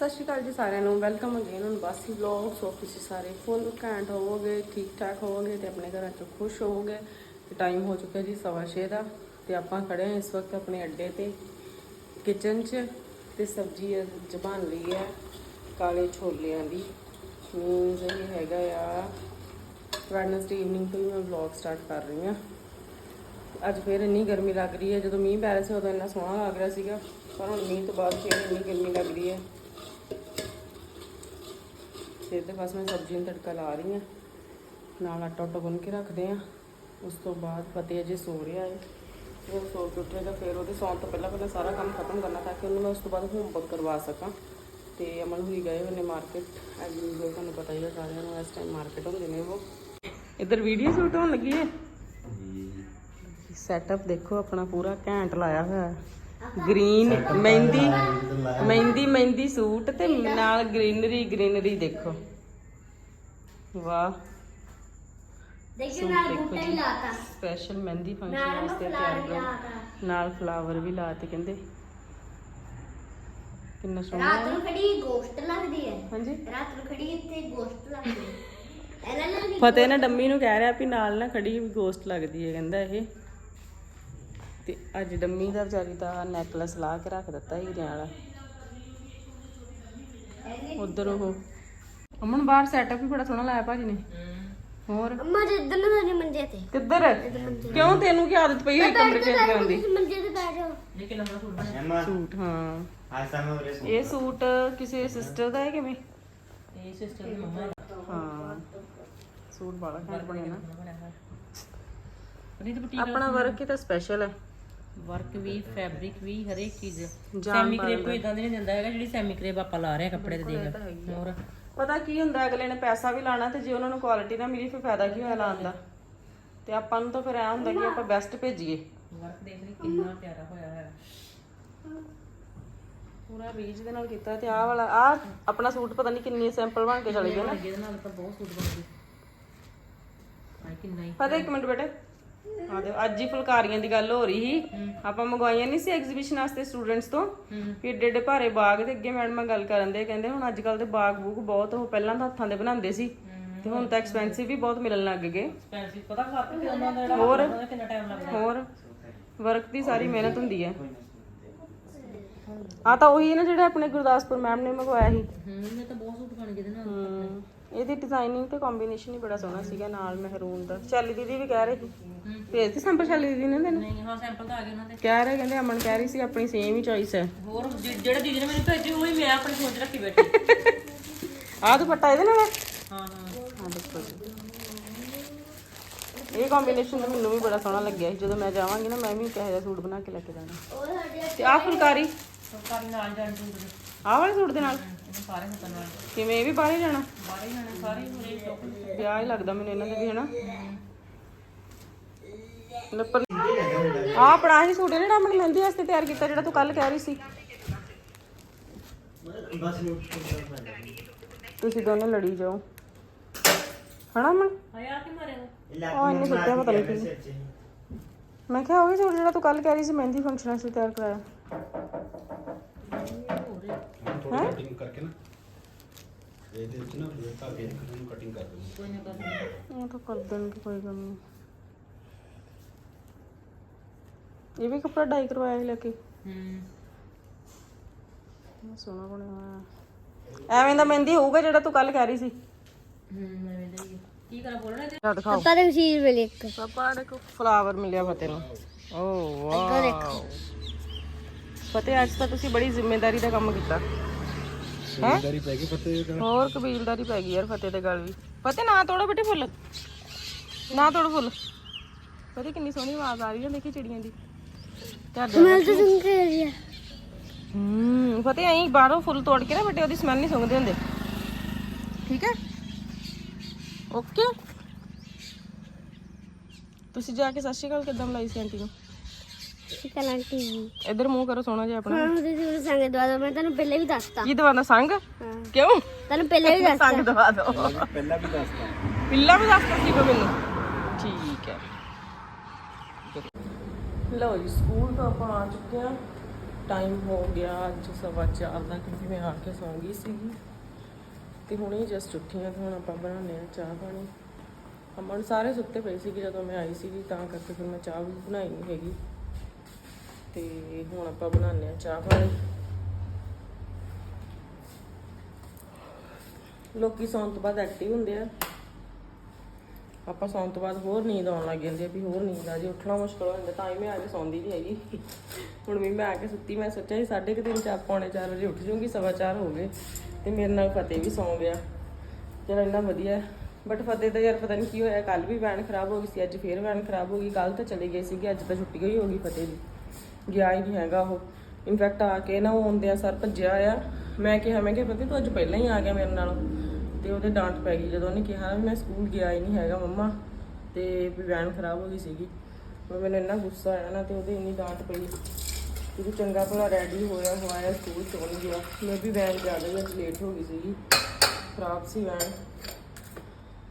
ਸਤਿ ਸ਼੍ਰੀ ਅਕਾਲ ਜੀ ਸਾਰਿਆਂ ਨੂੰ। Welcome again on Bassi vlog so ਤੁਸੀਂ ਸਾਰੇ ਫੁੱਲ ਘੈਂਟ ਹੋਵੋਗੇ, ਠੀਕ ਠਾਕ ਹੋਵੋਗੇ ਤੇ ਆਪਣੇ ਘਰਾਂ 'ਚ ਖੁਸ਼ ਹੋਵੋਗੇ। ਤੇ ਟਾਈਮ ਹੋ ਚੁੱਕਿਆ ਜੀ ਸਵਾ ਛੇ ਦਾ। ਤੇ ਆਪਾਂ ਖੜੇ ਹਾਂ ਇਸ ਵਕਤ ਆਪਣੇ ਅੱਡੇ ਤੇ। ਕਿਚਨ 'ਚ ਤੇ ਸਬਜ਼ੀ ਅੱਜ ਬਣ ਲਈ ਹੈ ਕਾਲੇ ਛੋਲਿਆਂ ਦੀ। ਮੀਨਸ ਇਹ ਹੈਗਾ ਆ ਵੈਡਨਸਡੇ ਈਵਨਿੰਗ ਤੋਂ ਹੀ ਮੈਂ ਵਲੌਗ ਸਟਾਰਟ ਕਰ ਰਹੀ ਹਾਂ। ਅੱਜ ਫੇਰ ਇੰਨੀ ਗਰਮੀ ਲੱਗ ਰਹੀ ਹੈ। ਜਦੋਂ ਮੀਂਹ ਪੈ ਰਿਹਾ ਸੀ ਉਦੋਂ ਇੰਨਾ ਸੋਹਣਾ ਲੱਗ ਰਿਹਾ ਸੀਗਾ। ਪਰ ਹੁਣ ਮੀਂਹ ਤੋਂ ਬਾਅਦ ਫੇਰ ਇੰਨੀ ਗਰਮੀ ਲੱਗ ਰਹੀ ਹੈ। ਫਿਰ ਤੇ ਬਸ ਮੈਂ ਸਬਜ਼ੀ ਨੂੰ ਤੜਕਾ ਲਾ ਰਹੀ ਹਾਂ। ਨਾਲ ਆਟਾ ਉਟਾ ਗੁੰਨ ਕੇ ਰੱਖਦੇ ਆ ਉਸ ਤੋਂ ਬਾਅਦ ਫਤਿਹ ਅਜੇ ਸੋ ਰਿਹਾ ਹੈ। ਉਹ ਸੋ ਕੇ ਉੱਠੇਗਾ ਫਿਰ ਉਹਦੇ ਸੌਣ ਤੋਂ ਪਹਿਲਾਂ ਪਹਿਲਾਂ ਸਾਰਾ ਕੰਮ ਖਤਮ ਕਰਨਾ ਤਾਂ ਕਿ ਉਹਨੂੰ ਮੈਂ ਉਸ ਤੋਂ ਬਾਅਦ ਹੋਮਵਰਕ ਕਰਵਾ ਸਕਾਂ। ਤੇ ਅਮਨ ਹੋਈ ਗਏ ਹੋਏ ਨੇ ਮਾਰਕੀਟ ਐਜ ਯੂਜ਼ੁਅਲ ਤੁਹਾਨੂੰ ਪਤਾ ਹੀ ਹੈ ਸਾਰਿਆਂ ਨੂੰ ਇਸ ਟਾਈਮ ਮਾਰਕੀਟ ਹੁੰਦੇ ਨੇ ਉਹ। ਇੱਧਰ ਵੀਡੀਓ ਸ਼ੂਟ ਹੋਣ ਲੱਗੀ ਹੈ? ਸੈਟਅਪ ਦੇਖੋ ਆਪਣਾ ਪੂਰਾ ਘੈਂਟ ਲਾਇਆ ਹੋਇਆ। ਹੈ ਗ੍ਰੀਨ ਮਹਿੰਦੀ ਮਹਿੰਦੀ ਮਹਿੰਦੀ ਸੂਟ ਤੇ ਨਾਲ ਗ੍ਰੀਨਰੀ ਗ੍ਰੀਨਰੀ ਦੇਖੋ। ਵਾਹ। ਦੇਖਿਓ ਨਾਲ ਬੂਟਾ ਹੀ ਲਾਤਾ। ਸਪੈਸ਼ਲ ਮਹਿੰਦੀ ਫੰਕਸ਼ਨ ਵਾਸਤੇ ਤਿਆਰ ਕਰ। ਨਾਲ ਫਲਾਵਰ ਵੀ ਲਾਤੇ ਕਹਿੰਦੇ। ਕਿੰਨਾ ਸੋਹਣਾ। ਰਾਤ ਨੂੰ ਖੜੀ ਗੋਸ਼ਟ ਲੱਗਦੀ ਹੈ। ਹਾਂਜੀ। ਰਾਤ ਨੂੰ ਖੜੀ ਇੱਥੇ ਗੋਸ਼ਟ ਲੱਗਦੀ ਹੈ। ਫਤਿਹ ਨਾ ਡੰਮੀ ਨੂੰ ਕਹਿ ਰਿਹਾ ਵੀ ਨਾਲ ਨਾ ਖੜੀ ਗੋਸਟ ਲੱਗਦੀ ਹੈ ਕਹਿੰਦਾ ਇਹ। ਤੇ ਅੱਜ ਡੰਮੀ ਦਾ ਵਿਚਾਰੀ ਦਾ ਨੈਕਲਸ ਲਾ ਕੇ ਰੱਖ ਦਿੱਤਾ ਹੀਰਿਆਂ ਵਾਲਾ। ਉਧਰ ਉਹ। ਅਮਨ ਬਾਹਰ ਸੈਟਅਪ ਵੀ ਬੜਾ ਸੋਹਣਾ ਲਾਇਆ ਭਾਜੀ ਨੇ। ਹੋਰ? ਅੰਮਾ ਜਿੱਦਣ ਨਾ ਸਾਡੇ ਮੰਜੇ ਤੇ। ਕਿੱਧਰ? ਕਿਉਂ ਤੈਨੂੰ ਕੀ ਆਦਤ ਪਈ ਹੋਈ ਕਮਰੇ ਚੇਂਜ ਕਰਨ ਦੀ? ਮੰਜੇ ਤੇ ਬੈਠ ਜਾਓ। ਸੂਟ ਹਾਂ। ਇਹ ਸੂਟ ਕਿਸੇ ਸਿਸਟਰ ਦਾ ਹੈ ਕਿਵੇਂ? ਇਹ ਸਿਸਟਰ ਦੀ ਮੰਮਾ ਹਾਂ। ਸੂਟ ਬਾਲਾ ਘੈਂਟ ਬਣਿਆ ਨਾ। ਆਪਣਾ ਵਰਕ ਹੀ ਤਾਂ ਸਪੈਸ਼ਲ ਹੈ। ਵਰਕ ਵੀ ਫੈਬਰਿਕ ਵੀ ਹਰੇਕ ਚੀਜ਼। ਸੈਮੀ ਕਰੇਪ ਕੋਈ ਇਦਾਂ ਦੀ ਨਹੀਂ ਦਿੰਦਾ ਹੈਗਾ ਜਿਹੜੀ ਸੈਮੀ ਕਰੇਪ ਆਪਾਂ ਲਾ ਰਹੇ ਆ ਕੱਪੜੇ ਤੇ ਦੇਖ। ਹੋਰ? ਪਤਾ ਕੀ ਹੁੰਦਾ ਅਗਲੇ ਨੇ ਪੈਸਾ ਵੀ ਲਾਣਾ ਤੇ ਜੇ ਉਹਨਾਂ ਨੂੰ ਕੁਆਲਿਟੀ ਨਾ ਮਿਲੀ ਫਿਰ ਫਾਇਦਾ ਕੀ ਹੋਇਆ ਲਾਉਣ ਦਾ? ਤੇ ਆਪਾਂ ਨੂੰ ਤਾਂ ਫਿਰ ਐ ਹੁੰਦਾ ਕਿ ਆਪਾਂ ਬੈਸਟ ਭੇਜੀਏ। ਵਰਕ ਦੇਖ ਲਈ ਕਿੰਨਾ ਪਿਆਰਾ ਹੋਇਆ ਹੈ ਪੂਰਾ ਰੀਜ ਦੇ ਨਾਲ ਕੀਤਾ ਤੇ ਆਹ ਵਾਲਾ ਆਹ ਆਪਣਾ ਸੂਟ ਪਤਾ ਨਹੀਂ ਕਿੰਨੀ ਸੈਂਪਲ ਬਣ ਕੇ ਚਲੇ ਗਏ ਨਾ। ਜਿਹਦੇ ਨਾਲ ਤਾਂ ਬਹੁਤ ਸੂਟ ਬਣਦੇ ਆਈ ਕਿੰਨਾ ਹੀ ਪਤਾ ਇੱਕ ਮਿੰਟ ਬੇਟੇ। ਆ ਦੇ ਅੱਜ ਹੀ ਫੁਲਕਾਰੀਆਂ ਦੀ ਗੱਲ ਹੋ ਰਹੀ ਸੀ। ਆਪਾਂ ਮੰਗਵਾਈਆਂ ਨਹੀਂ ਸੀ ਐਗਜ਼ੀਬਿਸ਼ਨ ਵਾਸਤੇ ਸਟੂਡੈਂਟਸ ਤੋਂ। ਵੀ ਏਡੇ ਏਡੇ ਭਾਰੇ ਬਾਗ ਤੇ ਅੱਗੇ ਮੈਡਮਾਂ ਗੱਲ ਕਰਨ ਦੇ ਕਹਿੰਦੇ ਹੁਣ ਅੱਜ ਕੱਲ ਦੇ ਬਾਗ ਬੂਗ ਬਹੁਤ ਉਹ ਪਹਿਲਾਂ ਤਾਂ ਹੱਥਾਂ ਦੇ ਬਣਾਉਂਦੇ ਸੀ। ਤੇ ਹੁਣ ਤਾਂ ਐਕਸਪੈਂਸਿਵ ਵੀ ਬਹੁਤ ਮਿਲਣ ਲੱਗ ਗਏ। ਸਪੈਸ਼ਲ ਪਤਾ ਫ਼ਰਕ ਕਿ ਉਹਨਾਂ ਦਾ ਜਿਹੜਾ ਹੋਰ? ਉਹਦਾ ਕਿੰਨਾ ਟਾਈਮ ਲੱਗਦਾ? ਹੋਰ? ਵਰਕ ਦੀ ਸਾਰੀ ਮਿਹਨਤ ਹੁੰਦੀ ਹੈ। ਆ ਤਾਂ ਉਹੀ ਨਾ ਜਿਹੜਾ ਆਪਣੇ ਗੁਰਦਾਸਪੁਰ ਮੈਮ ਨੇ ਮੰਗਵਾਇਆ ਸੀ। ਹੂੰ ਇਹ ਤਾਂ ਬਹੁਤ ਸੂਟ ਬਣ ਗਏ ਦੇ ਨਾਲ। ਇਹਦੀ ਡਿਜ਼ਾਈਨਿੰਗ ਤੇ ਕੰਬੀਨੇਸ਼ਨ ਹੀ ਬੜਾ ਸੋਹਣਾ ਸੀਗਾ ਨਾਲ ਮਹਿਰੂਨ ਦਾ। ਚੱਲੀ ਦੀਦੀ ਵੀ ਕਹਿ ਰਹੀ। ਸੀ ਭੇਜ ਤੇ ਸੰਪਰ ਚੱਲੀ ਦੀਦੀ ਨੇ ਤੈਨੂੰ? ਨਹੀਂ ਹਾਂ ਸੈਂਪਲ ਤਾਂ ਆ ਗਏ ਉਹਨਾਂ ਦੇ। ਕਹਿ ਰਹੇ ਕਹਿੰਦੇ ਅਮਨ ਕਹਿ ਰਹੀ ਸੀ ਆਪਣੀ ਸੇਮ ਹੀ ਚੋਇਸ ਹੈ। ਹੋਰ ਜਿ- ਜਿਹੜੇ ਦੀਦੀ ਨੇ ਮੈਨੂੰ ਭੇਜੀ ਉਹੀ ਮੈਂ ਆਪਣੀ ਸੋਚ ਰੱਖੀ ਬੈਠੀ। ਆਹ ਦੁਪੱਟਾ ਇਹਦੇ ਨਾਲ ਹੈ? ਹਾਂ ਹਾਂ। ਹਾਂ ਦੇਖੋ ਜੀ ਇਹ ਕੰਬੀਨੇਸ਼ਨ ਤਾਂ ਮੈਨੂੰ ਵੀ ਬੜਾ ਸੋਹਣਾ ਲੱਗਿਆ ਸੀ। ਜਦੋਂ ਮੈਂ ਜਾਵਾਂਗੀ ਨਾ ਮੈਂ ਵੀ ਕਿਹੋ ਜਿਹਾ ਸੂਟ ਬਣਾ ਕੇ ਲੈ ਕੇ ਜਾਣਾ। ਤੇ ਆਹ ਫੁਲਕਾਰੀ? ਸਰਕਾਰੀ ਨਾਲ ਜਾਣ ਉਹਦੇ ਆਹ ਵਾਲੇ ਸੂਟ ਦੇ ਨਾਲ? ਸਾਰੇ ਨਾਲ। ਕਿਵੇਂ? ਇਹ ਵੀ ਬਾਹਰ ਹੀ ਜਾਣਾ ਬਾਹਰ ਹੀ ਜਾਣੇ ਸਾਰੇ ਹੋਰੇ ਟੋਪ ਵਿਆਹ ਹੀ ਲੱਗਦਾ ਮੈਨੂੰ ਇਹਨਾਂ ਦੇ ਵੀ ਹਨਾ? ਲੱਪਰ ਆ ਆਪਣਾ ਹੀ ਸੂਟ ਹੈ ਜਿਹੜਾ ਮੈਂ ਮਹਿੰਦੀ ਵਾਸਤੇ ਤਿਆਰ ਕੀਤਾ ਜਿਹੜਾ ਤੂੰ ਕੱਲ ਕਹਿ ਰਹੀ ਸੀ। ਤੁਸੀਂ ਦੋਨੇ ਲੜੀ ਜਾਓ। ਹਨਾ ਮਨ ਹਾਇਆ ਕਿ ਮਾਰੇ ਉਹ ਪਤਾ ਨਹੀਂ ਕੀ। ਮੈਂ ਕਿਹਾ ਉਹ ਸੂਟ ਜਿਹੜਾ ਤੂੰ ਕੱਲ ਕਹਿ ਰਹੀ ਸੀ ਮਹਿੰਦੀ ਫੰਕਸ਼ਨ ਵਾਸਤੇ ਤਿਆਰ ਕਰਾਇਆ। ਥੋੜੀ ਕਟਿੰਗ ਕਰਕੇ ਨਾ ਇਹਦੇ ਵਿੱਚ ਨਾ ਫਿਰ ਧਾਗੇ ਨੂੰ ਕਟਿੰਗ ਕਰ ਦਿੰਦੇ ਕੋਈ ਨਾ ਕਰ ਉਹ ਤਾਂ ਕਰ ਦੇਣਗੇ ਕੋਈ ਗੱਲ ਨਹੀਂ। ਇਹ ਵੀ ਕੱਪੜਾ ਡਾਈ ਕਰਵਾਇਆ ਸੀ ਲੈ ਕੇ? ਹੂੰ। ਸੋਹਣਾ ਬਣਿਆ ਹੋਇਆ। ਐਵੇਂ ਦਾ ਮਹਿੰਦੀ ਹੋਊਗਾ ਜਿਹੜਾ ਤੂੰ ਕੱਲ ਕਹਿ ਰਹੀ ਸੀ। ਹੂੰ ਹੀ ਆ। ਕੀ ਕਰਾਂ ਬੋਲਣਾ ਤੇ ਦਿਖਾਓ। ਪਤਾ ਨਹੀਂ ਚੀਜ਼ ਵੇਲੇ ਇੱਕ। ਪਾਪਾ ਦੇਖੋ ਫਲਾਵਰ ਮਿਲਿਆ ਫਤਿਹ ਨੂੰ। Oh wow. ਫਤਿਹ ਅੱਜ ਤਾਂ ਤੁਸੀਂ ਬੜੀ ਜ਼ਿੰਮੇਵਾਰੀ ਦਾ ਕੰਮ ਕੀਤਾ। ਜ਼ਿੰਮੇਦਾਰੀ ਪੈ ਗਈ ਫਤਿਹ ਹੋਰ ਕਬੀਲਦਾਰੀ ਪੈ ਗਈ ਯਾਰ ਫਤਿਹ ਦੇ ਗੱਲ ਵੀ। ਫਤਿਹ ਨਾ ਤੋੜੋ ਬੇਟੇ ਫੁੱਲ। ਨਾ ਤੋੜੋ ਫੁੱਲ। ਫਤਿਹ ਕਿੰਨੀ ਸੋਹਣੀ ਆਵਾਜ਼ ਆ ਰਹੀ ਹੈ ਦੇਖੀ ਚਿੜੀਆਂ ਦੀ। ਘਰ ਦੇ ਮੈਂ ਤਾਂ ਸੁਣ ਕੇ ਰਹੀ ਹੈ। ਹੂੰ ਫਤਿਹ ਐਂ ਬਾਹਰੋਂ ਫੁੱਲ ਤੋੜ ਕੇ ਨਾ ਬੇਟੇ ਉਹਦੀ ਸਮੈਲ ਨਹੀਂ ਸੁੰਘਦੇ ਹੁੰਦੇ। ਠੀਕ ਹੈ? ਓਕੇ। ਤੁਸੀਂ ਜਾ ਕੇ ਸਤਿ ਸ਼੍ਰੀ ਅਕਾਲ ਕਿੱਦਾਂ ਬੁਲਾਈ ਸੀ ਆਂਟੀ ਨੂੰ? ਸ਼ਿਕਲ ਆਂਟੀ ਜੀ। ਇੱਧਰ ਮੂੰਹ ਕਰੋ ਸੋਹਣਾ ਜਿਹਾ ਆਪਣਾ। ਹਾਂ ਉਹਦੇ ਸੀ ਸੰਗ ਦਵਾ ਦੋ ਮੈਂ ਤੈਨੂੰ ਪਹਿਲੇ ਵੀ ਦੱਸਤਾ। ਕੀ ਦਵਾਨਾ ਸੰਗ? ਕਿਉਂ? ਤੈਨੂੰ ਪਹਿਲੇ ਵੀ ਦੱਸਤਾ। ਸੰਗ ਦਵਾ ਦੋ ਪਹਿਲਾਂ ਵੀ ਦੱਸਦਾ ਪਿੱਲਾ ਵੀ ਦੱਸ ਸੀ ਕੋ ਮੈਨੂੰ? ਠੀਕ ਹੈ। ਲਓ ਜੀ ਸਕੂਲ ਤੋਂ ਆਪਾਂ ਆ ਚੁੱਕੇ ਹਾਂ। ਟਾਈਮ ਹੋ ਗਿਆ ਅੱਜ ਸਵਾ ਚਾਰ ਦਾ ਕਿਉਂਕਿ ਮੈਂ ਆ ਕੇ ਸੌਂ ਗਈ ਸੀਗੀ। ਤੇ ਹੁਣੇ ਜਸਟ ਉੱਠੀ ਤੇ ਹੁਣ ਆਪਾਂ ਬਣਾਉਂਦੇ ਆ ਚਾਹ ਪਾਣੀ। ਅਮਨ ਸਾਰੇ ਸੁੱਤੇ ਪਏ ਸੀਗੇ ਜਦੋਂ ਮੈਂ ਆਈ ਸੀਗੀ ਤਾਂ ਕਰਕੇ ਫਿਰ ਮੈਂ ਚਾਹ ਵੀ ਬਣਾਈ ਨਹੀਂ ਹੈਗੀ। ਤੇ ਹੁਣ ਆਪਾਂ ਬਣਾਉਂਦੇ ਆ ਚਾਹ ਪਾਣੀ ਲੋਕੀ ਸੌਣ ਤੋਂ ਬਾਅਦ ਐਕਟਿਵ ਹੁੰਦੇ ਆ। ਆਪਾਂ ਸੌਣ ਤੋਂ ਬਾਅਦ ਹੋਰ ਨੀਂਦ ਆਉਣ ਲੱਗ ਜਾਂਦੀ ਆ ਵੀ ਹੋਰ ਨੀਂਦ ਆ ਜੇ, ਉੱਠਣਾ ਮੁਸ਼ਕਲ ਹੋ ਜਾਂਦਾ, ਤਾਂ ਹੀ ਮੈਂ ਆ ਕੇ ਸੌਂਦੀ ਨਹੀਂ ਹੈਗੀ। ਹੁਣ ਵੀ ਮੈਂ ਆ ਕੇ ਸੁੱਤੀ, ਮੈਂ ਸੋਚਿਆ ਸੀ ਸਾਢੇ ਕੁ ਤਿੰਨ ਚਾਰ, ਪੌਣੇ 4 ਵਜੇ ਉੱਠ ਜੂੰਗੀ ਸਵਾ ਚਾਰ ਹੋ ਗਏ ਤੇ ਮੇਰੇ ਨਾਲ ਫਤਿਹ ਵੀ ਸੌਂ ਗਿਆ। ਚਲੋ ਇੰਨਾ ਵਧੀਆ। ਬਟ ਫਤਿਹ ਦਾ ਯਾਰ ਪਤਾ ਨਹੀਂ ਕੀ ਹੋਇਆ ਕੱਲ ਵੀ ਵੈਨ ਖਰਾਬ ਹੋ ਗਈ ਸੀ, ਅੱਜ ਫੇਰ ਵੈਨ ਖਰਾਬ ਹੋ ਗਈ ਕੱਲ ਤਾਂ ਚਲੇ ਗਏ ਸੀਗੇ, ਅੱਜ ਤਾਂ ਛੁੱਟੀ ਹੋਈ ਹੋ ਗਈ ਫਤਿਹ ਦੀ। ਗਿਆ ਹੀ ਨਹੀਂ ਹੈਗਾ ਉਹ। ਇਨਫੈਕਟ ਆ ਕੇ ਨਾ ਉਹ ਆਉਂਦਿਆਂ ਸਰ ਭੱਜਿਆ ਆ। ਮੈਂ ਕਿਹਾ ਮੈਂ ਕਿਹਾ, ਪਤੀ, ਤੂੰ ਅੱਜ ਪਹਿਲਾਂ ਹੀ ਆ ਗਿਆ ਮੇਰੇ ਨਾਲ। ਤੇ ਉਹਦੇ ਡਾਂਟ ਪੈ ਗਈ ਜਦੋਂ ਉਹਨੇ ਕਿਹਾ ਵੀ ਮੈਂ ਸਕੂਲ ਗਿਆ ਹੀ ਨਹੀਂ ਹੈਗਾ ਮੰਮਾ। ਤੇ ਵੀ ਵੈਨ ਖਰਾਬ ਹੋ ਗਈ ਸੀਗੀ। ਉਹ ਮੈਨੂੰ ਇੰਨਾ ਗੁੱਸਾ ਆਇਆ ਨਾ ਤੇ ਉਹਦੇ ਇੰਨੀ ਡਾਂਟ ਪਈ। ਕਿਉਂਕਿ ਚੰਗਾ ਭਲਾ ਰੈਡੀ ਹੋਇਆ ਹੋਇਆ, ਸਕੂਲ ਚੋਂ ਗਿਆ? ਮੈਂ ਵੀ ਵੈਨ ਜ਼ਿਆਦਾ ਹੀ ਅੱਜ ਲੇਟ ਹੋ ਗਈ ਸੀਗੀ। ਖਰਾਬ ਸੀ ਵੈਨ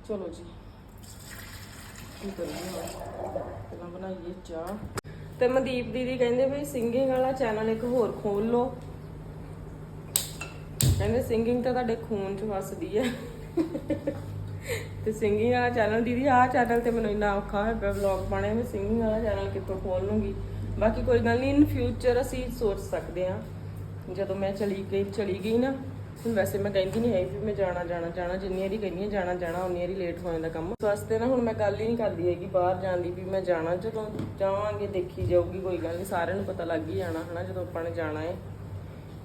ਚਲੋ ਜੀ। ਕੀ ਕਰੀਏ ਪਹਿਲਾਂ ਬਣਾਈਏ ਚਾਹ। ਤੇ ਮਨਦੀਪ ਦੀਦੀ ਕਹਿੰਦੇ ਵੀ ਸਿੰਗਿੰਗ ਵਾਲਾ ਚੈਨਲ ਇੱਕ ਹੋਰ ਖੋਲ ਲਓ। ਕਹਿੰਦੇ ਸਿੰਗਿੰਗ ਤਾਂ ਤੁਹਾਡੇ ਖੂਨ 'ਚ ਵਸਦੀ ਹੈ ਤੇ ਸਿੰਗਿੰਗ ਵਾਲਾ ਚੈਨਲ ਦੀਦੀ, ਆਹ ਚੈਨਲ ਤੇ ਮੈਨੂੰ ਇੰਨਾ ਔਖਾ ਹੋਇਆ ਪਿਆ ਵਲੌਗ ਪਾਣੇ ਮੈਂ ਸਿੰਗਿੰਗ ਵਾਲਾ ਚੈਨਲ ਕਿੱਥੋਂ ਖੋਲ ਲੂੰਗੀ ਬਾਕੀ ਕੋਈ ਗੱਲ ਨਹੀਂ ਇਨ ਫਿਊਚਰ ਅਸੀਂ ਸੋਚ ਸਕਦੇ ਹਾਂ। ਜਦੋਂ ਮੈਂ ਚਲੀ ਗਈ ਚਲੀ ਗਈ ਨਾ ਹੁਣ ਵੈਸੇ ਮੈਂ ਕਹਿੰਦੀ ਨਹੀਂ ਹੈ ਵੀ ਮੈਂ ਜਾਣਾ ਜਾਣਾ ਜਾਣਾ ਜਿੰਨੀ ਵਾਰੀ ਕਹਿੰਦੀ ਹਾਂ ਜਾਣਾ ਜਾਣਾ ਉਨੀ ਵਾਰੀ ਲੇਟ ਹੋ ਜਾਂਦਾ ਕੰਮ। ਇਸ ਵਾਸਤੇ ਨਾ ਹੁਣ ਮੈਂ ਗੱਲ ਹੀ ਨਹੀਂ ਕਰਦੀ ਹੈਗੀ ਬਾਹਰ ਜਾਣ ਦੀ ਵੀ ਮੈਂ ਜਾਣਾ, ਜਦੋਂ ਜਾਵਾਂਗੇ, ਦੇਖੀ ਜਾਊਗੀ, ਕੋਈ ਗੱਲ ਨਹੀਂ ਸਾਰਿਆਂ ਨੂੰ ਪਤਾ ਲੱਗ ਹੀ ਜਾਣਾ ਹਨਾ, ਜਦੋਂ ਆਪਾਂ ਨੇ ਜਾਣਾ ਹੈ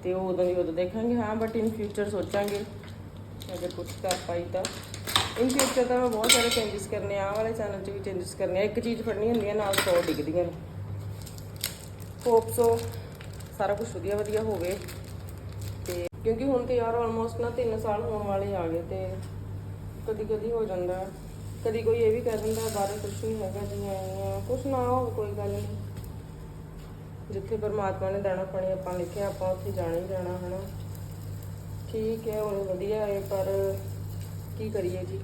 ਤੇ ਉਹ ਉਦੋਂ ਦੀ ਉਦੋਂ ਦੇਖਾਂਗੇ, ਹਾਂ ਬਟ ਇਨ ਫਿਊਚਰ ਸੋਚਾਂਗੇ, ਅਗਰ ਕੁਝ ਕਰ ਪਾਈ ਤਾਂ। ਇਨ ਫਿਊਚਰ ਤਾਂ ਮੈਂ ਬਹੁਤ ਸਾਰੇ ਚੇਂਜਸ ਕਰਨੇ ਆ ਵਾਲੇ ਚੈਨਲ 'ਚ ਵੀ ਚੇਂਜਸ ਕਰਨੇ ਆ, ਇੱਕ ਚੀਜ਼ ਫੜਨੀ ਹੁੰਦੀ ਹੈ ਨਾਲ 100 ਡਿੱਗਦੀਆਂ ਨੇ। ਹੋਪ ਸੋ ਸਾਰਾ ਕੁਝ ਵਧੀਆ ਵਧੀਆ ਹੋਵੇ। ਕਿਉਂਕਿ ਹੁਣ ਤੇ ਯਾਰ ਆਲਮੋਸਟ ਨਾ 3 ਸਾਲ ਹੋਣ ਵਾਲੇ ਆ ਗਏ ਤੇ ਕਦੀ ਕਦੀ ਹੋ ਜਾਂਦਾ। ਕਦੀ ਕੋਈ ਇਹ ਵੀ ਕਹਿ ਦਿੰਦਾ ਬਾਰੇ ਕੁਝ ਨਹੀਂ ਹੈਗਾ ਜੀ ਆਏ ਕੁਝ ਨਾ ਹੋਵੇ, ਕੋਈ ਗੱਲ ਨਹੀਂ ਜਿੱਥੇ ਪਰਮਾਤਮਾ ਨੇ ਦਾਣਾ ਪਾਣੀ, ਆਪਾਂ ਲਿਖਿਆ, ਆਪਾਂ ਉੱਥੇ ਜਾਣਾ ਹੀ ਜਾਣਾ, ਹਨਾ। ਠੀਕ ਹੈ ਉਹ ਵਧੀਆ ਹੈ, ਪਰ ਕੀ ਕਰੀਏ ਜੀ?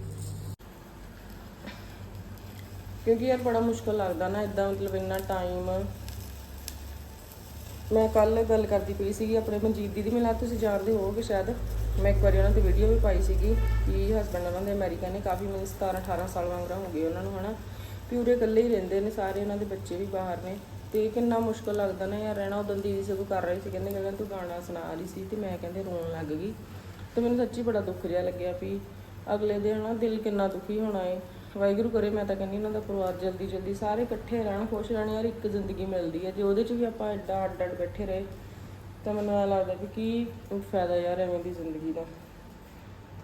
ਕਿਉਂਕਿ ਯਾਰ ਬੜਾ ਮੁਸ਼ਕਲ ਲੱਗਦਾ ਨਾ ਇਦਾਂ ਮਤਲਬ ਇੰਨਾ ਟਾਈਮ ਮੈਂ ਕੱਲ ਗੱਲ ਕਰਦੀ ਪਈ ਸੀਗੀ ਆਪਣੇ ਮਨਜੀਤ ਦੀਦੀ ਮੈਨੂੰ ਲੱਗਦਾ ਤੁਸੀਂ ਜਾਣਦੇ ਹੋਵੋਗੇ ਸ਼ਾਇਦ। ਮੈਂ ਇੱਕ ਵਾਰੀ ਉਹਨਾਂ ਦੀ ਵੀਡੀਓ ਵੀ ਪਾਈ ਸੀਗੀ ਕਿ ਹਸਬੰਡ ਉਹਨਾਂ ਦੇ ਅਮਰੀਕਾ ਨੇ ਕਾਫੀ ਮੈਨੂੰ 17 18 ਸਾਲ ਵਾਂਗਰਾ ਹੋ ਗਏ ਉਹਨਾਂ ਨੂੰ, ਹਨਾ। ਵੀ ਉਰੇ ਇਕੱਲੇ ਹੀ ਰਹਿੰਦੇ ਨੇ, ਸਾਰੇ ਉਹਨਾਂ ਦੇ ਬੱਚੇ ਵੀ ਬਾਹਰ ਨੇ। ਤੇ ਕਿੰਨਾ ਮੁਸ਼ਕਲ ਲੱਗਦਾ ਨਾ ਯਾਰ, ਰਹਿਣਾ ਉਦੋਂ ਦੀਦੀ ਸਗੋਂ ਕਰ ਰਹੀ ਸੀ, ਕਹਿੰਦੇ ਕਹਿੰਦੇ ਤੂੰ ਗਾਣਾ ਸੁਣਾ ਰਹੀ ਸੀ ਤੇ ਮੈਂ ਕਹਿੰਦੇ ਰੋਣ ਲੱਗ ਗਈ। ਤੇ ਮੈਨੂੰ ਸੱਚੀ ਬੜਾ ਦੁੱਖ ਜਿਹਾ ਲੱਗਿਆ ਵੀ ਅਗਲੇ ਦੇ, ਹਨਾ, ਦਿਲ ਕਿੰਨਾ ਦੁਖੀ ਹੋਣਾ ਏ। ਵਾਹਿਗੁਰੂ ਕਰੇ, ਮੈਂ ਤਾਂ ਕਹਿੰਦੀ ਇਹਨਾਂ ਦਾ ਪਰਿਵਾਰ ਜਲਦੀ ਜਲਦੀ ਸਾਰੇ ਇਕੱਠੇ ਰਹਿਣ, ਖੁਸ਼ ਰਹਿਣ, ਯਾਰ ਇੱਕ ਜ਼ਿੰਦਗੀ ਮਿਲਦੀ ਹੈ। ਜੇ ਉਹਦੇ 'ਚ ਵੀ ਆਪਾਂ ਐਡਾ ਅੱਡ ਅੱਡ ਬੈਠੇ ਰਹੇ, ਤਾਂ ਮੈਨੂੰ ਐਂ ਲੱਗਦਾ ਵੀ ਕੀ ਫਾਇਦਾ ਯਾਰ ਐਵੇਂ ਦੀ ਜ਼ਿੰਦਗੀ ਦਾ।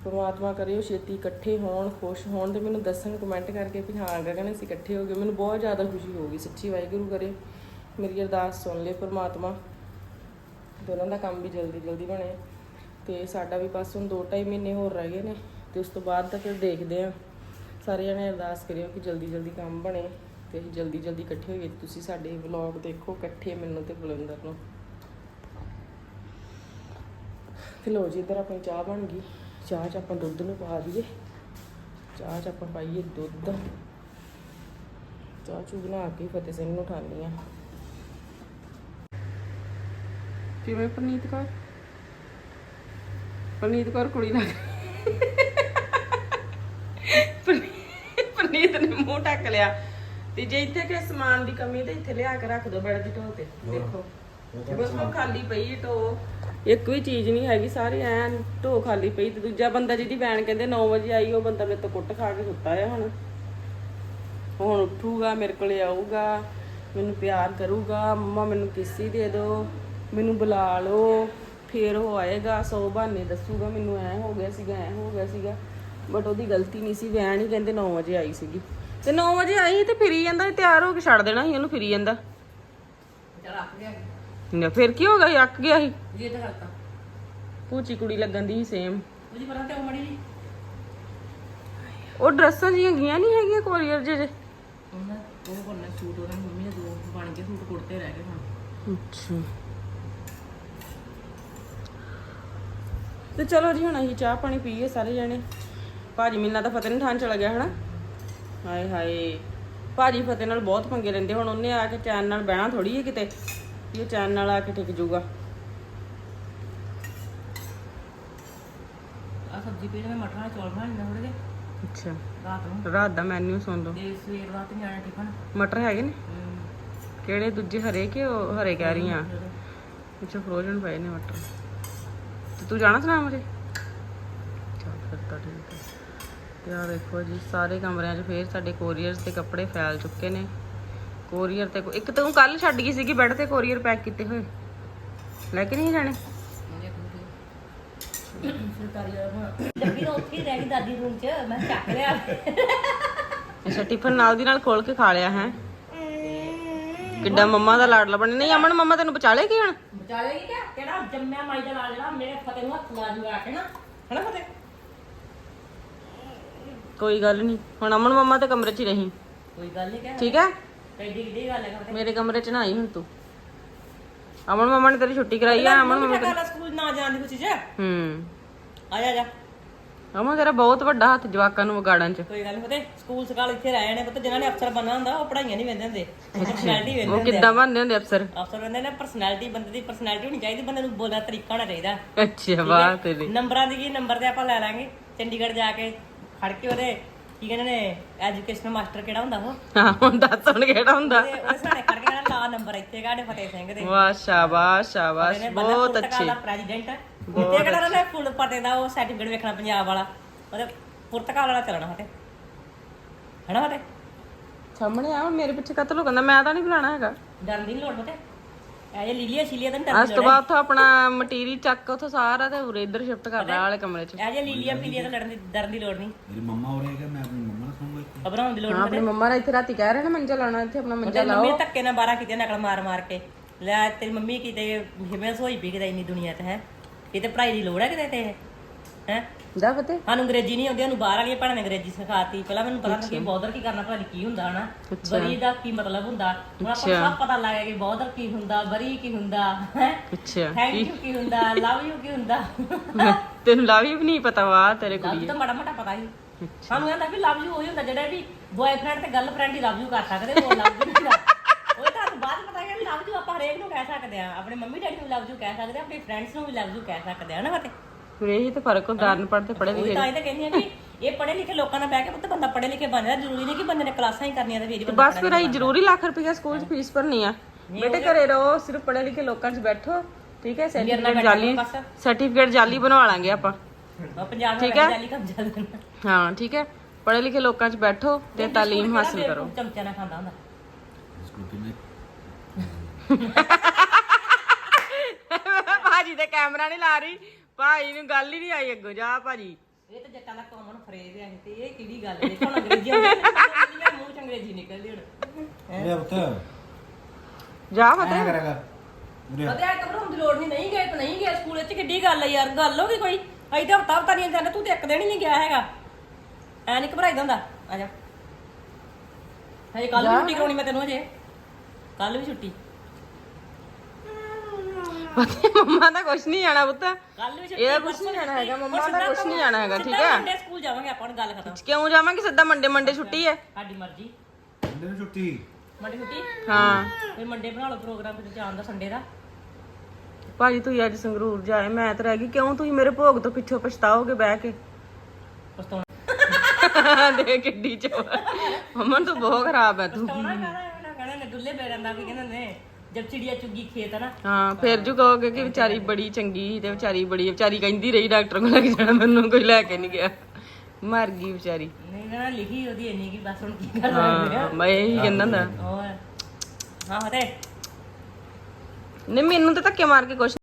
ਪਰਮਾਤਮਾ ਕਰੇ ਉਹ ਛੇਤੀ ਇਕੱਠੇ ਹੋਣ, ਖੁਸ਼ ਹੋਣ ਤੇ ਮੈਨੂੰ ਦੱਸਣ ਕਮੈਂਟ ਕਰਕੇ ਵੀ ਹਾਂ ਗਗਨ ਅਸੀਂ ਇਕੱਠੇ ਹੋ ਗਏ, ਮੈਨੂੰ ਬਹੁਤ ਜ਼ਿਆਦਾ ਖੁਸ਼ੀ ਹੋ ਗਈ ਸੱਚੀ ਵਾਹਿਗੁਰੂ ਕਰੇ। ਮੇਰੀ ਅਰਦਾਸ ਸੁਣ ਲੈ ਪਰਮਾਤਮਾ। ਦੋਨਾਂ ਦਾ ਕੰਮ ਵੀ ਜਲਦੀ ਜਲਦੀ ਬਣੇ। ਤੇ ਸਾਡਾ ਵੀ ਬਸ ਹੁਣ 2.5 ਮਹੀਨੇ ਹੋਰ ਰਹਿ ਗਏ ਨੇ, ਤੇ ਉਸ ਤੋਂ ਬਾਅਦ ਤਾਂ ਫਿਰ ਦੇਖਦੇ ਆ ਸਾਰੇ ਜਣੇ ਅਰਦਾਸ ਕਰਿਓ ਕਿ ਜਲਦੀ ਜਲਦੀ ਕੰਮ ਬਣੇ ਤੇ ਅਸੀਂ ਜਲਦੀ ਜਲਦੀ ਇਕੱਠੇ ਹੋਈਏ। ਤੇ ਤੁਸੀਂ ਸਾਡੇ ਵਲੌਗ ਦੇਖੋ ਇਕੱਠੇ ਮੈਨੂੰ ਤੇ ਬਲਵਿੰਦਰ ਨੂੰ। ਤੇ ਲੋ ਜੀ, ਇੱਧਰ ਆਪਣੀ ਚਾਹ ਬਣ ਗਈ। ਚਾਹ 'ਚ ਆਪਾਂ ਦੁੱਧ ਨੂੰ ਪਾ ਦਈਏ। ਚਾਹ 'ਚ ਆਪਾਂ ਪਾਈਏ ਦੁੱਧ। ਚਾਹ ਚੂ ਬਣਾ ਕੇ ਫਤਿਹ ਸਿੰਘ ਨੂੰ ਉਠਾਉਂਦੀ ਆ ਕਿਵੇਂ, ਪਰਨੀਤ ਕੌਰ? ਪਰਨੀਤ ਕੌਰ ਕੁੜੀ ਲੱਗ ਮੂੰਹ ਢੱਕ ਲਿਆ। ਤੇ ਜੇ ਇੱਥੇ ਕਿ ਸਮਾਨ ਦੀ ਕਮੀ ਤੇ ਇੱਥੇ ਲਿਆ ਕੇ ਰੱਖ ਦੋ ਬੈਡ ਦੀ ਢੋ ਤੇ। ਦੇਖੋ। ਬਸ ਉਹ ਖਾਲੀ ਪਈ ਢੋ ਇੱਕ ਵੀ ਚੀਜ਼ ਨਹੀਂ ਹੈਗੀ ਸਾਰੇ ਐ ਢੋ ਖਾਲੀ ਪਈ। ਤੇ ਦੂਜਾ ਬੰਦਾ ਜਿਹਦੀ ਵੈਨ ਕਹਿੰਦੇ 9 ਵਜੇ ਆਈ ਉਹ ਬੰਦਾ ਮੇਰੇ ਤੋਂ ਕੁੱਟ ਖਾ ਕੇ ਸੁੱਤਾ ਆ ਹੁਣ। ਹੁਣ ਉੱਠੂਗਾ ਮੇਰੇ ਕੋਲੇ ਆਊਗਾ ਮੈਨੂੰ ਪਿਆਰ ਕਰੂਗਾ ਮੰਮਾ ਮੈਨੂੰ ਕਿਸੀ ਦੇ ਦਿਓ ਮੈਨੂੰ ਬੁਲਾ ਲਓ ਫੇਰ ਉਹ ਆਏਗਾ ਸੌ ਬਹਾਨੇ ਦੱਸੂਗਾ ਮੈਨੂੰ ਐ ਹੋ ਗਿਆ ਸੀਗਾ ਐ ਹੋ ਗਿਆ ਸੀਗਾ। ਬਟ ਉਹਦੀ ਗਲਤੀ ਨਹੀਂ ਸੀ ਵੈਨ ਹੀ ਕਹਿੰਦੇ 9 ਵਜੇ ਆਈ ਸੀਗੀ। ਤੇ 9 ਵਜੇ ਆਈ ਤੇ ਫਿਰੀ ਜਾਂਦਾ ਤਿਆਰ ਹੋ ਕੇ ਛੱਡ ਦੇਣਾ ਸੀ ਉਹਨੂੰ ਫਿਰੀ ਜਾਂਦਾ। ਨਾ ਫਿਰ ਕੀ ਹੋ ਗਿਆ ਅੱਕ ਗਿਆ ਸੀ? ਜੀ ਤਾਂ ਕਰਤਾ ਪੂਚੀ ਕੁੜੀ ਲੱਗਣ ਦੀ ਸੇਮ ਉਹਦੀ ਪਰਾਂ ਤੇ ਉਹ ਡਰੈਸਾਂ ਜੀਆਂ ਗਈਆਂ ਨਹੀਂ ਹੈਗੀਆਂ ਕੋਰੀਅਰ ਜੇ ਜੇ। ਉਹਨਾਂ ਉਹ ਕੋਲ ਸੂਟ ਉਹਨਾਂ ਮੰਮੀ ਨੇ ਦੋ ਬਣ ਕੇ ਸੂਟ ਕੁੜਤੇ ਰਹਿ ਗਏ ਹੁਣ। ਅੱਛਾ। ਤੇ ਚਲੋ ਜੀ ਹੁਣ ਅਸੀਂ ਚਾਹ ਪਾਣੀ ਪੀਏ ਸਾਰੇ ਜਣੇ। ਭਾਜੀ ਮਿਲਣਾ ਤਾਂ ਫਤਿਹ ਨੇ ਠਾਣ ਚਲਾ ਗਿਆ ਹਨਾ? ਹਾਏ ਹਾਏ। ਭਾਜੀ ਫਤਿਹ ਨਾਲ ਬਹੁਤ ਪੰਗੇ ਲੈਂਦੇ ਹੁਣ ਉਹਨੇ ਆ ਕੇ ਚੈਨ ਨਾਲ ਬਹਿਣਾ ਥੋੜੀ ਹੈ ਕਿਤੇ ਇਹ ਚੈਨ ਨਾਲ ਆ ਕੇ ਟਿਕ ਜੂਗਾ ਆ ਸਬਜ਼ੀ ਤੇ ਮੈਂ ਮਟਰਾਂ ਨਾਲ ਚੌਲ ਥੋੜੇ ਜਿਹੇ। ਅੱਛਾ। ਰਾਤ ਨੂੰ। ਰਾਤ ਦਾ ਮੈਨੂ ਸੁਣ ਲਓ। ਤੇ ਸਵੇਰ ਦਾ ਤੇ ਨਿਆਣਾ ਟਿਫਨ। ਮਟਰ ਹੈਗੇ ਨੇ? ਕਿਹੜੇ ਦੂਜੇ ਹਰੇ ਕਿ ਉਹ ਹਰੇ ਕਹਿ ਰਹੀ ਆ? ਪਿੱਛੇ ਫਰੋਜ਼ਨ ਪਏ ਨੇ ਮਟਰ। ਤੇ ਤੂੰ ਜਾਣਾ ਸੁਣਾ ਮੁਝੇ ਚਲ ਫਿਰ ਤਾਂ ਠੀਕ ਹੈ। ਆ ਦੇਖੋ ਜੀ ਸਾਰੇ ਕਮਰਿਆਂ 'ਚ ਫੇਰ ਸਾਡੇ ਕੋਰੀਅਰਸ ਦੇ ਕੱਪੜੇ ਫੈਲ ਚੁੱਕੇ ਨੇ। ਕੋਰੀਅਰ ਤੇ ਇੱਕ ਤੂੰ ਕੱਲ ਛੱਡ ਗਈ ਸੀਗੀ ਬੈੱਡ ਤੇ ਕੋਰੀਅਰ ਪੈਕ ਕੀਤੇ ਹੋਏ। ਲੈ ਕੇ ਨਹੀਂ ਜਾਣੇ? ਉਹਦੇ ਕੋਲ ਸਰਕਾਰੀ ਵਾਲਾ ਬਣਾ ਡੱਬੀ ਤਾਂ ਉੱਥੇ ਹੀ ਰਹਿ ਗਈ ਦਾਦੀ ਰੂਮ 'ਚ ਮੈਂ ਚੱਕ ਲਿਆ। ਅੱਛਾ ਟਿਫਨ ਨਾਲ ਦੀ ਨਾਲ ਖੋਲ ਕੇ ਖਾ ਲਿਆ ਹੈ? ਕਿੱਡਾ ਮੰਮਾ ਦਾ ਲਾਡਲਾ ਬਣੇ। ਨਹੀਂ ਅਮਨ ਮੰਮਾ ਤੈਨੂੰ ਬਚਾ ਲੇਗੀ ਹੁਣ? ਕੀ ਕਿਆ? ਕਿਹੜਾ ਜੰਮਿਆ ਮਾਈ ਦਾ ਜਿਹੜਾ ਮੇਰੇ ਫਤਿਹ ਨੂੰ ਹੱਥ ਲਾ ਜੂਗਾ ਕੇ ਨਾ। ਹਨਾ ਫਤਿਹ? ਕੋਈ ਗੱਲ ਨਹੀਂ। ਹੁਣ ਅਮਨ ਮੰਮਾ ਤੇ ਕਮਰੇ 'ਚ ਹੀ ਰਹੀ। ਕੋਈ ਗੱਲ ਨਹੀਂ ਕਹਿ ਠੀਕ ਹੈ? ਐਡੀ ਕਿੱਡੀ ਗੱਲ ਹੈ ਮੇਰੇ ਕਮਰੇ 'ਚ ਨਾ ਆਈ ਹੁਣ ਤੂੰ। ਅਮਨ ਮੰਮਾ ਨੇ ਤੇਰੀ ਛੁੱਟੀ ਕਰਾਈ ਆ ਅਮਨ ਮੰਮਾ ਕਾਲਾ ਸਕੂਲ ਨਾ ਜਾਣ ਦੀ ਕੁਛ ਚ ਹੂੰ। ਆ ਜਾ ਜਾ। ਅਮਨ ਤੇਰਾ ਬਹੁਤ ਵੱਡਾ ਹੱਥ ਜਵਾਕਾਂ ਨੂੰ ਵਿਗਾੜਨ 'ਚ। ਕੋਈ ਗੱਲ ਨਹੀਂ ਫਤਿਹ ਸਕੂਲ ਸਕਾਲ ਇੱਥੇ ਰਹਿ ਜਾਣੇ ਪੁੱਤ ਜਿਨ੍ਹਾਂ ਨੇ ਅਫਸਰ ਬਣਨਾ ਹੁੰਦਾ ਉਹ ਪੜਾਈਆਂ ਨਹੀਂ ਵੇਂਦੇ ਹੁੰਦੇ। ਪਰਸਨੈਲਿਟੀ ਵੇਂਦੇ ਉਹ ਹੁੰਦੇ ਕਿੱਦਾਂ ਬਣਦੇ ਹੁੰਦੇ ਅਫਸਰ? ਅਫਸਰ ਬੰਦੇ ਨੇ ਪਰਸਨੈਲਿਟੀ ਬੰਦੇ ਦੀ ਪਰਸਨੈਲਿਟੀ ਹੋਣੀ ਚਾਹੀਦੀ ਬੰਦੇ ਨੂੰ ਬੋਲਣ ਦਾ ਤਰੀਕਾ ਹੋਣਾ ਚਾਹੀਦਾ। ਅੱਛਾ ਵਾਹ ਤੇਰੀ। ਨੰਬਰਾਂ ਦੀ ਕੀ ਨੰਬਰ ਤੇ ਆਪਾਂ ਲੈ ਲਾਂਗੇ ਚੰਡੀਗੜ੍ਹ ਜਾ ਕੇ। ਖੜ ਕੇ ਉਹਦੇ ਕੀ ਕਹਿੰਦੇ ਨੇ ਐਜੂਕੇਸ਼ਨ ਮਾਸਟਰ ਕਿਹੜਾ ਹੁੰਦਾ ਉਹ? ਹਾਂ ਹੁਣ ਦੱਸ ਹੁਣ ਕਿਹੜਾ ਹੁੰਦਾ? ਉਹਦੇ ਉਹਦੇ ਸਾਹਮਣੇ ਖੜ ਕੇ ਕਹਿੰਦਾ ਲਾ ਨੰਬਰ ਇੱਥੇ ਕਾੜੇ ਫਤਿਹ ਸਿੰਘ ਦੇ? ਵਾਹ ਸ਼ਾਬਾਸ਼ ਸ਼ਾਬਾਸ਼ ਉਹਨੇ ਬੰਦਾ ਬਹੁਤ ਪੁਰਤਗਾਲ ਅੱਛੇ। ਦਾ ਪ੍ਰੈਜ਼ੀਡੈਂਟ ਇੱਥੇ ਕਿਹੜਾ ਉਹਨੇ ਫੁੱਲ ਪਤੇ ਦਾ ਉਹ ਸਰਟੀਫਿਕੇਟ ਵੇਖਣਾ ਪੰਜਾਬ ਵਾਲਾ। ਉਹਦੇ ਪੁਰਤਗਾਲ ਵਾਲਾ ਚੱਲਣਾ ਫਤਿਹ। ਹਨਾ ਫਤਿਹ? ਸਾਹਮਣੇ ਆ ਮੇਰੇ ਪਿੱਛੇ ਕਤਲ ਹੋ ਕਹਿੰਦਾ ਮੈਂ ਤਾਂ ਨਹੀਂ ਬੁਲਾਣਾ ਹੈਗਾ। ਡਰਨ ਦੀ ਨੀ ਲੋੜ ਫਤਿਹ। ਇਹ ਜੇ ਲੀਲੀਆ ਸ਼ੀਲੀਆ ਤਾਂ ਬਾਅਦ ਆਪਣਾ ਮਟੀਰੀਅਲ ਚੱਕ ਉੱਥੋਂ ਸਾਰਾ ਤੇ ਉਰੇ ਇੱਧਰ ਸ਼ਿਫਟ ਕਰ ਲਾ ਵਾਲੇ ਕਮਰੇ 'ਚ। ਇਹ ਜੇ ਲੀਲੀਆ ਪੀਲੀਆ ਤਾਂ ਲੜਨ ਦੀ ਡਰਨ ਦੀ ਲੋੜ ਨਹੀਂ ਮੇਰੀ ਮੰਮਾ ਹੋ ਰਹੀ ਹੈ ਮੈਂ ਆਪਣੀ ਮੰਮਾ ਨੂੰ ਸੁਣੂਗਾ ਇੱਥੇ। ਘਬਰਾਉਣ ਦੀ ਲੋੜ ਹਾਂ ਆਪਣੀ ਮੰਮਾ ਨਾਲ ਇੱਥੇ ਰਾਤੀ ਕਹਿ ਰਹੇ ਨੇ ਮੰਜਾ ਲਾਉਣਾ ਇੱਥੇ ਆਪਣਾ ਮੰਜਾ ਮੰਮੀ ਨੇ ਧੱਕੇ ਨਾਲ ਬਾਰਾਂ ਕੀਤੀਆਂ ਨਕਲ ਮਾਰ ਮਾਰ ਕੇ। ਲੈ ਤੇਰੀ ਮੰਮੀ ਕਿਤੇ ਹਿਮਸ ਹੋਈ ਪਈ ਕਿਤੇ ਇੰਨੀ ਦੁਨੀਆ ਤੇ ਹੈ? ਕਿਤੇ ਪੜ੍ਹਾਈ ਦੀ ਲੋੜ ਹੈ ਕਿਤੇ ਤੇ ਹੈ। ਜਾ ਫਤੇ ਸਾਨੂੰ ਅੰਗਰੇਜ਼ੀ ਨਹੀਂ ਆਉਂਦੀ ਉਹਨੂੰ ਬਾਹਰ ਵਾਲੀਆਂ ਭੈਣਾਂ ਨੇ ਅੰਗਰੇਜ਼ੀ ਸਿਖਾਤੀ। ਪਹਿਲਾਂ ਮੈਨੂੰ ਪਤਾ ਨਹੀਂ ਕਿ ਬੌਧਰ ਕੀ ਕਰਨਾ ਪਤਾ ਨਹੀਂ ਕੀ ਹੁੰਦਾ ਹਨਾ? ਬਰੀ ਦਾ ਕੀ ਮਤਲਬ ਹੁੰਦਾ? ਹੁਣ ਆਪਾਂ ਨੂੰ ਸਭ ਪਤਾ ਲੱਗ ਗਿਆ ਕਿ ਬੌਧਰ ਕੀ ਹੁੰਦਾ ਬਰੀ ਕੀ ਹੁੰਦਾ ਹੈ? ਅੱਛਾ ਥੈਂਕ ਯੂ ਕੀ ਹੁੰਦਾ ਲਵ ਯੂ ਕੀ ਹੁੰਦਾ? ਤੈਨੂੰ ਲਵ ਹੀ ਨਹੀਂ ਪਤਾ ਵਾ ਤੇਰੇ ਲਵ ਤਾਂ ਮਾੜਾ ਮੋਟਾ ਪਤਾ ਹੀ ਸਾਨੂੰ ਕਹਿੰਦਾ ਵੀ ਲਵ ਯੂ ਉਹੀ ਹੁੰਦਾ ਜਿਹੜਾ ਵੀ ਬॉयਫ੍ਰੈਂਡ ਤੇ ਗਰਲਫ੍ਰੈਂਡ ਹੀ ਲਵ ਯੂ ਕਰ ਸਕਦੇ ਉਹ ਲਵ ਯੂ ਹੁੰਦਾ। ਉਹ ਤਾਂ ਸਾਨੂੰ ਬਾਅਦ ਪਤਾ ਕਿ ਲਵ ਯੂ ਆਪਾਂ ਹਰੇਕ ਨੂੰ ਕਹਿ ਸਕਦੇ ਆ। ਆਪਣੇ ਮੰਮੀ ਡੈਡੀ ਨੂੰ ਲਵ ਯੂ ਕਹਿ ਸਕਦੇ ਆ ਆਪਣੇ ਫਰੈਂਡਸ ਨੂੰ ਵੀ ਲਵ ਯੂ ਕਹਿ ਸਕਦੇ ਆ ਨਾ ਫਤੇ ਫਿਰ ਇਹੀ ਤਾਂ ਫ਼ਰਕ ਹੁੰਦਾ ਅਨ ਪੜ੍ਹਦੇ ਪੜ੍ਹੇ ਉਹ ਤਾਂ ਇਹ ਤਾਂ ਕਹਿੰਦੀ ਆ ਕਿ ਇਹ ਪੜ੍ਹੇ ਲਿਖੇ ਲੋਕਾਂ ਨਾਲ ਬਹਿ ਕੇ ਪੁੱਤ ਬੰਦਾ ਪੜ੍ਹੇ ਲਿਖੇ ਬਣਦਾ ਜ਼ਰੂਰੀ ਨਹੀਂ ਕਿ ਬੰਦੇ ਨੇ ਕਲਾਸਾਂ ਹੀ ਕਰਨੀਆਂ ਤੇ ਫਿਰ ਹੀ ਬੰਦਾ ਬਸ ਫਿਰ ਆਈ ਜ਼ਰੂਰੀ ਲੱਖ ਰੁਪਏ ਸਕੂਲ 'ਚ ਫੀਸ ਭਰਨੀ ਆ। ਬੇਟੇ ਘਰੇ ਰਹੋ ਸਿਰਫ ਪੜ੍ਹੇ ਲਿਖੇ ਲੋਕਾਂ 'ਚ ਬੈਠੋ ਠੀਕ ਹੈ? ਸਰਟੀਫਿਕੇਟ ਜਾਲੀ ਬਸ। ਸਰਟੀਫਿਕੇਟ ਜਾਲੀ ਬਣਵਾ ਲਾਂਗੇ ਆਪਾਂ। ਉਹ ਪੰਜਾਬ ਵਿੱਚ ਜਾਲੀ ਕੰਮ ਚੱਲ ਰਿਹਾ ਹਾਂ ਠੀਕ ਹੈ? ਪੜ੍ਹੇ ਲਿਖੇ ਲੋਕਾਂ 'ਚ ਬੈਠੋ ਤੇ ਤਾਲੀਮ ਹਾਸਲ ਕਰੋ। ਚਮਚਾ ਨਾ ਖਾਂਦਾ ਹੁੰਦਾ। ਸਕੂਟੀ ਨੇ ਭਾਜੀ ਤੇ ਕੈਮਰਾ ਨਹੀਂ ਲਾ ਰਹੀ। ਭਾਈ ਨੂੰ ਗੱਲ ਹੀ ਨਹੀਂ ਆਈ ਅੱਗੋਂ ਜਾ ਭਾਜੀ। ਇਹ ਤਾਂ ਜੱਟਾਂ ਦਾ ਕਾਮਨ ਫਰੇਜ਼ ਹੈ ਤੇ ਇਹ ਕਿਹੜੀ ਗੱਲ ਹੈ ਦੇਖੋ ਅੰਗਰੇਜ਼ੀ ਆਉਂਦੀ ਹੈ ਮੂੰਹ ਚ ਅੰਗਰੇਜ਼ੀ ਨਿਕਲਦੀ ਹੁਣ। ਮੇਰੇ ਪੁੱਤ। ਜਾ ਐ ਫਤਿਹ ਕਰੇਗਾ ਮੇਰੇ ਉਹਦੇ ਆ। ਘਬਰਾਉਣ ਦੀ ਲੋੜ ਨਹੀਂ ਨਹੀਂ ਗਏ ਤਾਂ ਨਹੀਂ ਗਏ ਸਕੂਲ ਵਿੱਚ ਕਿੱਡੀ ਗੱਲ ਹੈ ਯਾਰ ਗੱਲ ਹੋ ਗਈ ਕੋਈ? ਅਈ ਤਾਂ ਹਫਤਾ ਹਫਤਾ ਨਹੀਂ ਜਾਂਦਾ ਤੂੰ ਤੇ ਇੱਕ ਦਿਨ ਹੀ ਨਹੀਂ ਗਿਆ ਹੈਗਾ। ਐ ਨਹੀਂ ਘਬਰਾਈਦਾ ਹੁੰਦਾ। ਆ ਜਾ। ਹਜੇ ਕੱਲ ਵੀ ਛੁੱਟੀ ਕਰਾਉਣੀ ਮੈਂ ਤੈਨੂੰ ਹਜੇ। ਕੱਲ ਵੀ ਛੁੱਟੀ। ਫਤਿਹ ਮੰਮਾ ਦਾ ਕੁਛ ਨਹੀਂ ਜਾਣਾ ਪੁੱਤ। ਕੱਲ ਵੀ ਛੁੱਟੀ ਇਹਦਾ ਕੁਛ ਨਹੀਂ ਜਾਣਾ ਹੈਗਾ ਮੰਮਾ ਦਾ ਕੁਛ ਨਹੀਂ ਜਾਣਾ ਹੈਗਾ ਠੀਕ ਹੈ ਮੰਡੇ ਸਕੂਲ ਜਾਵਾਂਗੇ ਆਪਾਂ ਹੁਣ ਗੱਲ ਖਤਮ। ਕਿਉਂ ਜਾਵਾਂਗੇ? ਸਿੱਧਾ ਮੰਡੇ ਮੰਡੇ ਛੁੱਟੀ ਹੈ। ਸਾਡੀ ਮਰਜ਼ੀ। ਸੰਡੇ ਨੂੰ ਛੁੱਟੀ। ਮੰਡੇ ਛੁੱਟੀ? ਹਾਂ। ਫਿਰ ਮੰਡੇ ਬਣਾ ਲਓ ਪ੍ਰੋਗਰਾਮ ਕਿਤੇ ਜਾਣ ਦਾ ਸੰਡੇ ਦਾ। ਭਾਜੀ ਤੁਸੀਂ ਅੱਜ ਸੰਗਰੂਰ ਜਾਏ ਮੈਂ ਤਾਂ ਰਹਿ ਗਈ। ਕਿਉਂ ਤੁਸੀਂ ਮੇਰੇ ਭੋਗ ਤੋਂ ਪਿੱਛੋਂ ਪਛਤਾਓਗੇ ਬਹਿ ਕੇ? ਪਛਤਾਉਣਾ। ਦੇ ਕਿੱਡੀ ਚੋ ਮੰਮਨ ਤੂੰ ਬਹੁਤ ਖਰਾਬ ਹੈ ਤੂੰ। ਪਛਤਾਉਣਾ ਕਹਿੰਦੇ ਨੇ ਡੁੱਲੇ ਬੇੜਾਂ ਦਾ ਵੀ ਕਹਿੰਦੇ ਨੇ। ਜਦ ਚਿੜੀਆ ਚੁੱਗੀ ਖੇਤ ਹੈ ਨਾ। ਹਾਂ ਫਿਰ ਜੂ ਕਹੋਗੇ ਕਿ ਵਿਚਾਰੀ ਬੜੀ ਚੰਗੀ ਸੀ ਤੇ ਵਿਚਾਰੀ ਬੜੀ ਵਿਚਾਰੀ ਕਹਿੰਦੀ ਰਹੀ ਡਾਕਟਰ ਕੋਲ ਲੈ ਕੇ ਜਾਣਾ ਮੈਨੂੰ ਕੋਈ ਲੈ ਕੇ ਨਹੀਂ ਗਿਆ। ਮਰ ਗਈ ਵਿਚਾਰੀ। ਨਹੀਂ ਨਾ ਲਿਖੀ ਉਹਦੀ ਇੰਨੀ ਕੀ ਬਸ ਹੁਣ ਕੀ ਕਰ ਸਕਦੇ ਆ। ਹਾਂ ਮੈਂ ਇਹੀ ਕਹਿੰਦਾ ਹੁੰਦਾ। ਹੋਰ। ਹਾਂ ਫਤੇ ਨਹੀਂ ਮੈਨੂੰ ਤਾਂ ਧੱਕੇ ਮਾਰ ਕੇ ਕੁਛ